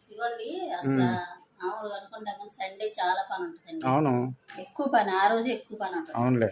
ఇదిగోండి అసలు మామూలుగా అనుకుంటాం కానీ సండే చాలా పని ఉంటుందండి. అవును. ఎక్కువ పని ఆ రోజు ఎక్కువ పని ఉంటుంది. అవునులే.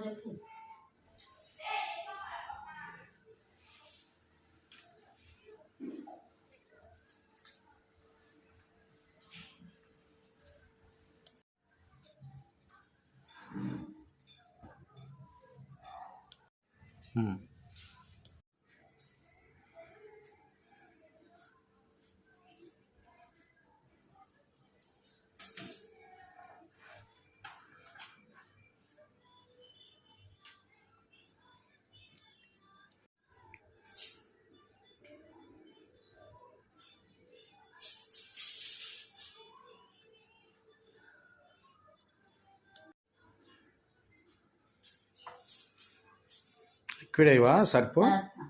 เจ้嗯 అయ్యవా సర్పు వేస్తాం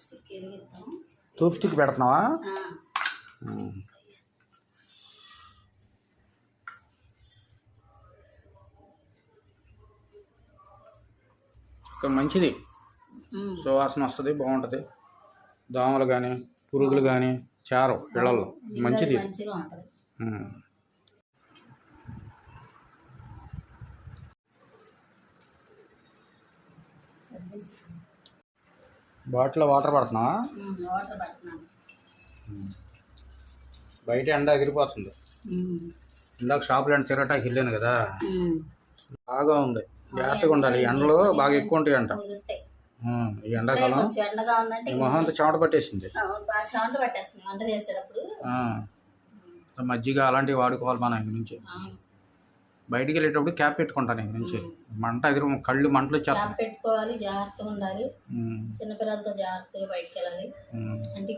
స్టిక్ ఎరిగిస్తాం తూప్ స్టిక్ పెడుతున్నావా ఇంకా మంచిది. సువాసన వస్తుంది బాగుంటుంది. దోమలు కానీ పురుగులు కానీ చారు ఇళ్ళల్లో మంచిది. బాటిల్లో వాటర్ పడుతున్నావా? బయట ఎండ ఎగిరిపోతుంది. ఇందాక షాపులో తిరగటానికి వెళ్ళాను కదా. బాగా ఉంది. జాగ్రత్తగా ఉండాలి. ఎండలు బాగా ఎక్కువ ఉంటాయి అంట ఈ ఎండాకాలం మొహం అంతా చెమట పట్టేసింది. ఆ, బాగా చెమట పట్టేస్తుంది వంట చేసేటప్పుడు. ఆ. మజ్జిగ అలాంటివి వాడుకోవాలి మనం ఇంక నుంచి. బయటికి వెళ్ళేటప్పుడు క్యాప్ పెట్టుకుంటాను ఇంక నుంచి. మంట ఎదురు కళ్ళు మంటలు క్యాప్ పెట్టుకోవాలి జాగ్రత్తగా ఉండాలి. చిన్నపిల్లలతో జాగ్రత్తగా బయటకు వెళ్ళాలి. అంటే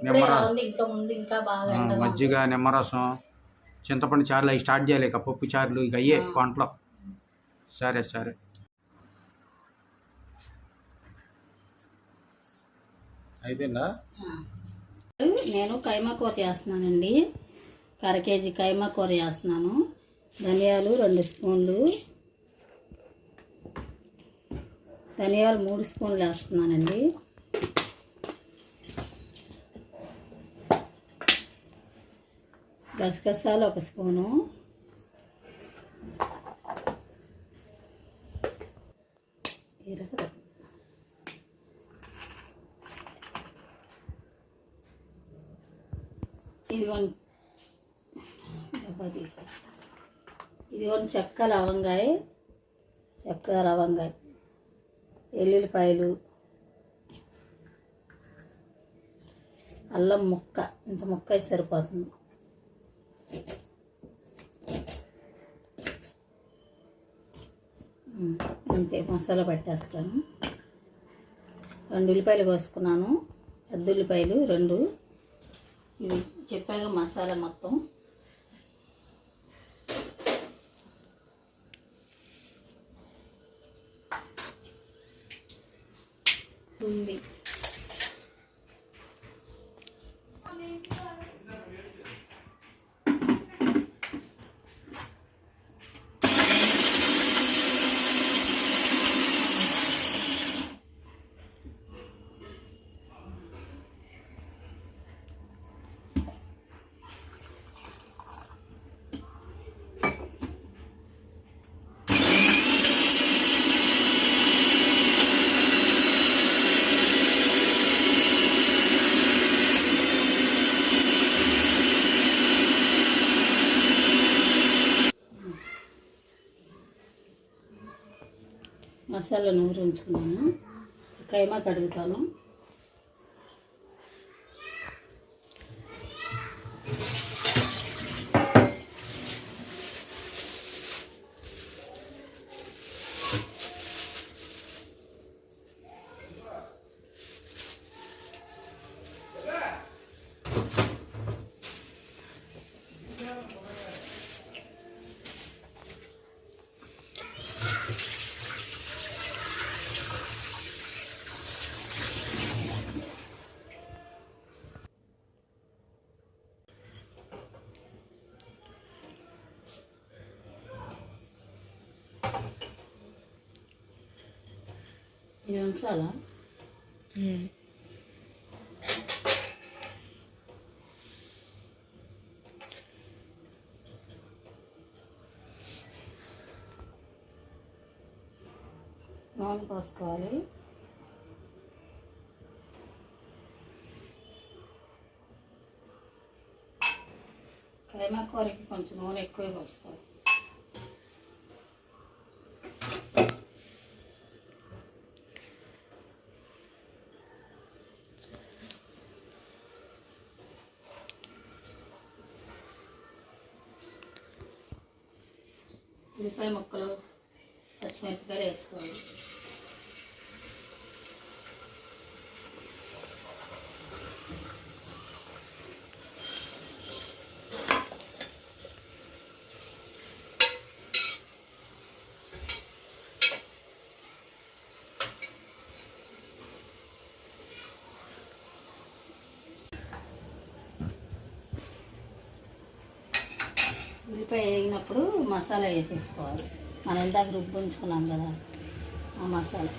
ఇంకా ముందు ఇంకా బాగా మజ్జిగ నిమ్మరసం చింతపండు చారులు అవి స్టార్ట్ చేయాలి. ఇక పప్పు చారులు ఇక అయ్యే వంటలో సరే సరే. అయిపోయిందా? నేను కైమా కూర చేస్తున్నానండి. అర కేజీ కైమా కూర చేస్తున్నాను. ధనియాలు రెండు స్పూన్లు. ధనియాలు మూడు స్పూన్లు వేస్తున్నానండి. గసగసాలు ఒక స్పూను. ఇరవై ఇదిగోండి. డబ్బా తీసేస్తా. ఇదిగోండి చెక్క లవంగాయ. చెక్క లవంగాయ. ఎల్లుల్లిపాయలు. అల్లం ముక్క. ఇంత ముక్క సరిపోతుంది. అంతే మసాలా పట్టేస్తాను. రెండు ఉల్లిపాయలు కోసుకున్నాను. పెద్ద ఉల్లిపాయలు రెండు. ఇవి చెప్పాక మసాలా మొత్తం. ఉంది. మసాలా నూరు ఉంచుకున్నాను కైమా కడుగుతాను ఇది ఉంచాలా నూనె పోసుకోవాలి కైమా కూరకి కొంచెం నూనె ఎక్కువ పోసుకోవాలి ఉల్లిపాయ ముక్కలు పచ్చిమిరపకాయలు వేసుకోవాలి. ఉల్లిపాయ వేగినప్పుడు మసాలా వేసేసుకోవాలి. మనం ఇందాక రుబ్బు ఉంచుకున్నాం కదా ఆ మసాలా.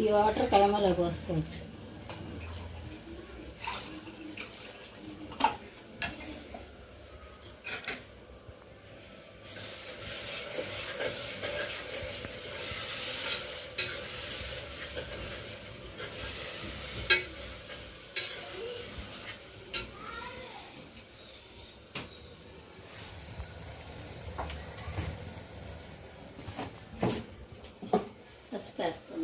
ఈ వాటర్ కైమలో పోసుకోవచ్చు. పసుపు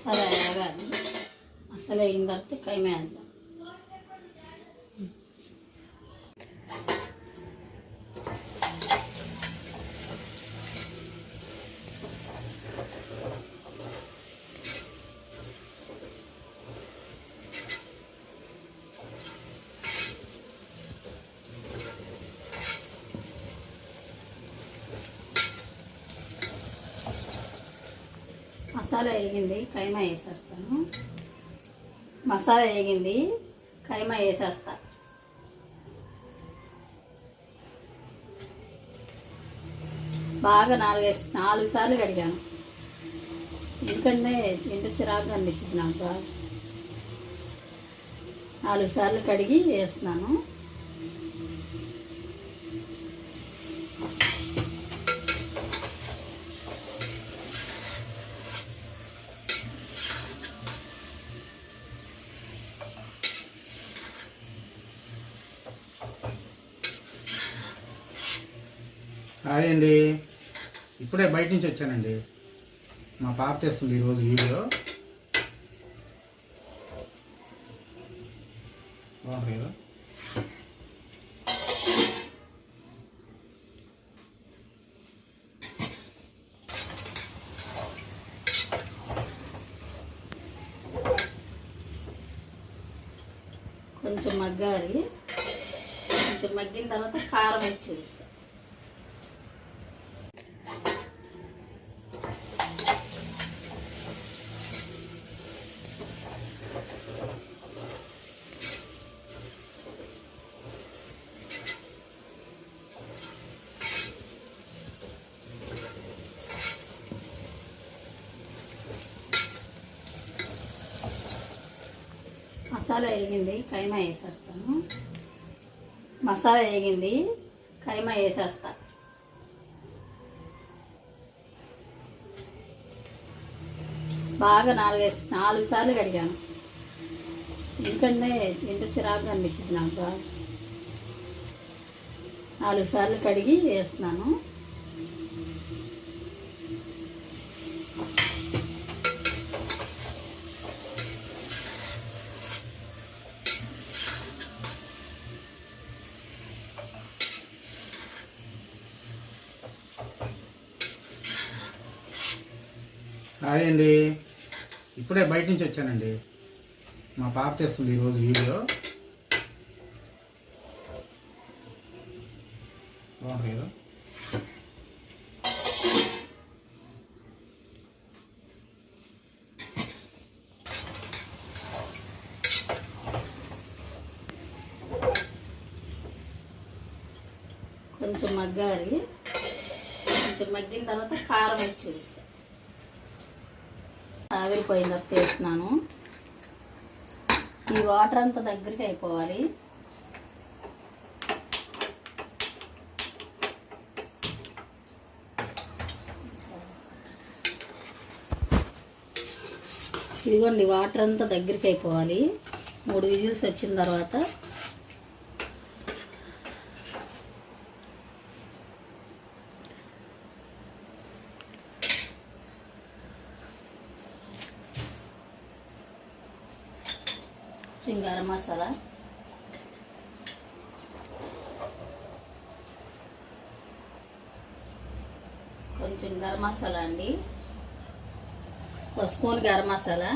వేస్తుంది మసాలా వేగాలి మసాలా వేగిన తర్వాత కైమా మసాలా వేగింది కైమా వేసేస్తాను. మసాలా వేగింది కైమా వేసేస్తా. బాగా నాలుగేసి నాలుగు సార్లు కడిగాను. ఎందుకంటే ఎంత చిరాకు అనిపించింది నాకు. నాలుగు సార్లు కడిగి వేస్తున్నాను. హాయ్ అండి ఇప్పుడే బయట నుంచి వచ్చానండి. మా పాప చేస్తుంది ఈరోజు వీడియో. బాగుంటుంది కదా? కొంచెం మగ్గాలి. కొంచెం మగ్గిన తర్వాత కారం వేసి చూపిస్తాను మసాలా వేగింది కైమా వేసేస్తాను. మసాలా వేగింది కైమా వేసేస్తా. బాగా నాలుగు నాలుగు సార్లు కడిగాను. ఎందుకంటే ఎంత చిరాకుగా అనిపించింది నాకు బాగా. నాలుగు సార్లు కడిగి వేస్తున్నాను. హాయ్ అండి. ఇప్పుడే బయట నుంచి వచ్చానండి. మా పాప తెస్తుంది ఈరోజు వీడియో. బాగుంటుంది కదా? కొంచెం మగ్గాలి. కొంచెం మగ్గిన తర్వాత కారం వేసి చూపిస్తాను ఆవిరిపోయిన తర్వాత వేస్తున్నాను ఈ వాటర్ అంతా దగ్గరికి అయిపోవాలి. ఇదిగోండి వాటర్ అంతా దగ్గరికి అయిపోవాలి. మూడు విజిల్స్ వచ్చిన తర్వాత కొంచెం గరం మసాలా కొంచెం గరం మసాలా అండి. ఒక స్పూన్ గరం మసాలా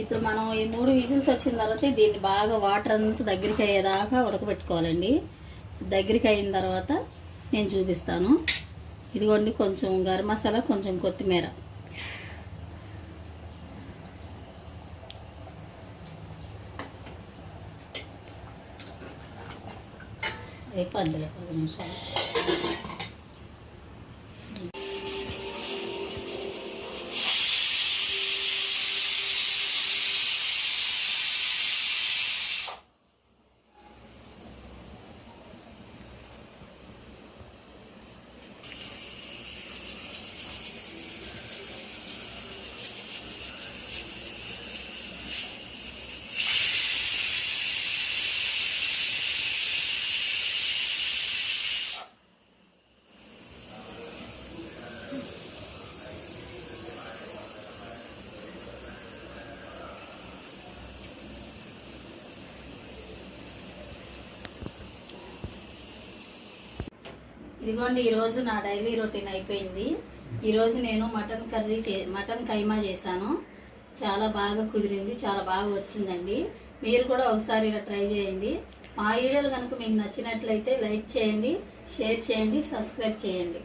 ఇప్పుడు మనం ఈ మూడు విజిల్స్ వచ్చిన తర్వాత దీన్ని బాగా వాటర్ అంతా దగ్గరికి అయ్యేదాకా ఉడకబెట్టుకోవాలండి. దగ్గరికి అయిన తర్వాత నేను చూపిస్తాను. ఇదిగోండి కొంచెం గరం మసాలా కొంచెం కొత్తిమీర. అయిపోద్దిలే పది నిమిషాలు ఇదిగోండి ఈరోజు నా డైలీ రొటీన్ అయిపోయింది. ఈరోజు నేను మటన్ కర్రీ చే మటన్ కైమా చేశాను. చాలా బాగా కుదిరింది చాలా బాగా వచ్చిందండి. మీరు కూడా ఒకసారి ఇలా ట్రై చేయండి. మా వీడియోలు కనుక మీకు నచ్చినట్లయితే లైక్ చేయండి షేర్ చేయండి సబ్స్క్రైబ్ చేయండి.